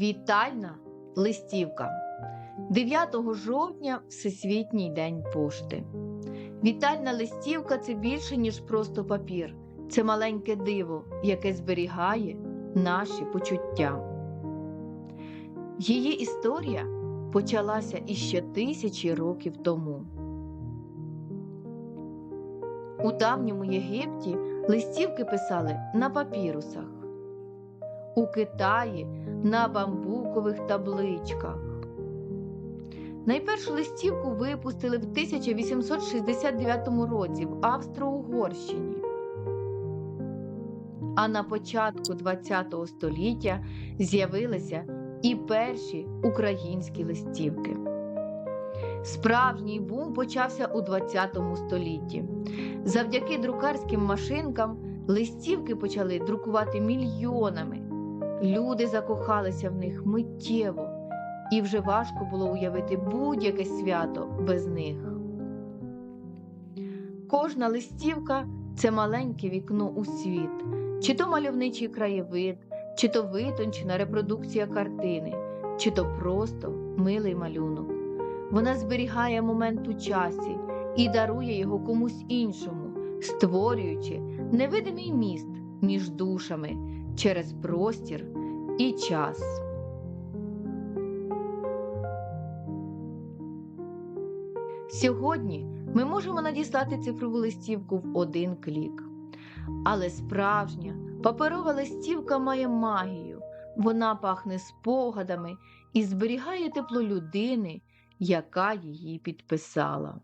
Вітальна листівка. 9 жовтня Всесвітній день пошти. Вітальна листівка це більше, ніж просто папір. Це маленьке диво, яке зберігає наші почуття. Її історія почалася іще тисячі років тому. У давньому Єгипті листівки писали на папірусах, у Китаї на бамбукових табличках. Найпершу листівку випустили в 1869 році в Австро-Угорщині. А на початку ХХ століття з'явилися і перші українські листівки. Справжній бум почався у ХХ столітті. Завдяки друкарським машинкам листівки почали друкувати мільйонами. Люди закохалися в них миттєво, і вже важко було уявити будь-яке свято без них. Кожна листівка це маленьке вікно у світ, чи то мальовничий краєвид, чи то витончена репродукція картини, чи то просто милий малюнок. Вона зберігає момент у часі і дарує його комусь іншому, створюючи невидимий міст між душами через простір і час. Сьогодні ми можемо надіслати цифрову листівку в один клік. Але справжня паперова листівка має магію, вона пахне спогадами і зберігає тепло людини, яка її підписала.